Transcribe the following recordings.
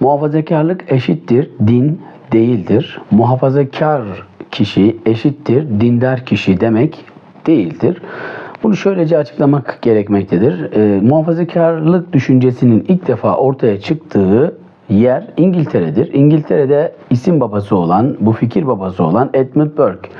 Muhafazakarlık eşittir din değildir. Muhafazakar kişi eşittir dindar kişi demek değildir. Bunu şöylece açıklamak gerekmektedir. Ee, muhafazakarlık düşüncesinin ilk defa ortaya çıktığı yer İngiltere'dir. İngiltere'de isim babası olan, bu fikir babası olan Edmund Burke.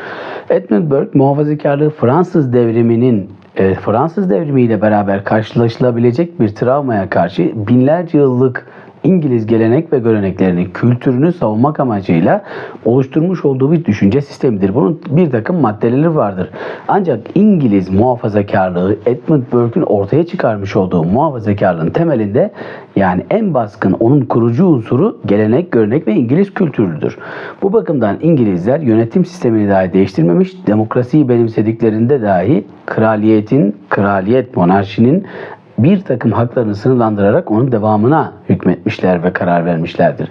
Edmund Burke muhafazakarlığı Fransız devriminin e, Fransız devrimiyle beraber karşılaşılabilecek bir travmaya karşı binlerce yıllık İngiliz gelenek ve göreneklerini, kültürünü savunmak amacıyla oluşturmuş olduğu bir düşünce sistemidir. Bunun bir takım maddeleri vardır. Ancak İngiliz muhafazakarlığı Edmund Burke'ün ortaya çıkarmış olduğu muhafazakarlığın temelinde yani en baskın onun kurucu unsuru gelenek, görenek ve İngiliz kültürüdür. Bu bakımdan İngilizler yönetim sistemini dahi değiştirmemiş, demokrasiyi benimsediklerinde dahi kraliyetin, kraliyet monarşinin bir takım haklarını sınırlandırarak onun devamına hükmetmişler ve karar vermişlerdir.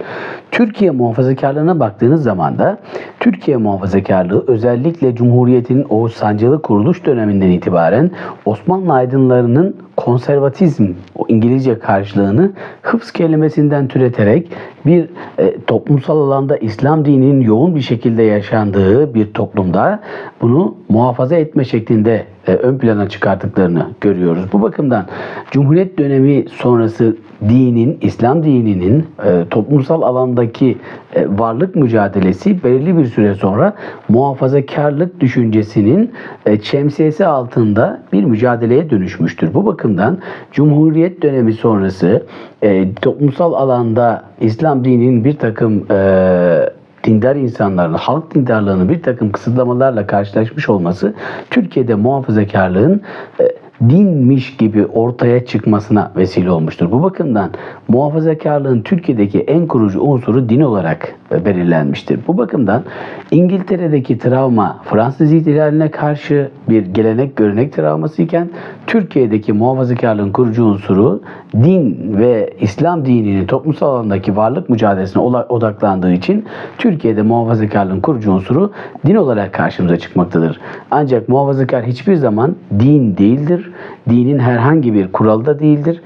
Türkiye muhafazakarlığına baktığınız zaman da Türkiye muhafazakarlığı özellikle Cumhuriyet'in o sancılı kuruluş döneminden itibaren Osmanlı aydınlarının konservatizm, o İngilizce karşılığını hıfz kelimesinden türeterek bir e, toplumsal alanda İslam dininin yoğun bir şekilde yaşandığı bir toplumda bunu muhafaza etme şeklinde e, ön plana çıkarttıklarını görüyoruz. Bu bakımdan Cumhuriyet dönemi sonrası dinin, İslam dininin e, toplumsal alandaki e, varlık mücadelesi belirli bir süre sonra muhafazakarlık düşüncesinin e, şemsiyesi altında bir mücadeleye dönüşmüştür. Bu bakımdan Cumhuriyet dönemi sonrası e, toplumsal alanda İslam dininin bir takım e, dindar insanların, halk dindarlığının bir takım kısıtlamalarla karşılaşmış olması Türkiye'de muhafazakarlığın e, dinmiş gibi ortaya çıkmasına vesile olmuştur. Bu bakımdan muhafazakarlığın Türkiye'deki en kurucu unsuru din olarak belirlenmiştir. Bu bakımdan İngiltere'deki travma Fransız ihtilaline karşı bir gelenek görenek travması iken Türkiye'deki muhafazakarlığın kurucu unsuru din ve İslam dininin toplumsal alandaki varlık mücadelesine odaklandığı için Türkiye'de muhafazakarlığın kurucu unsuru din olarak karşımıza çıkmaktadır. Ancak muhafazakar hiçbir zaman din değildir. Dinin herhangi bir kuralı da değildir.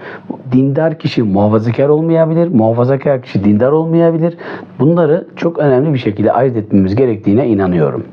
Dindar kişi muhafazakar olmayabilir, muhafazakar kişi dindar olmayabilir. Bunları çok önemli bir şekilde ayırt etmemiz gerektiğine inanıyorum.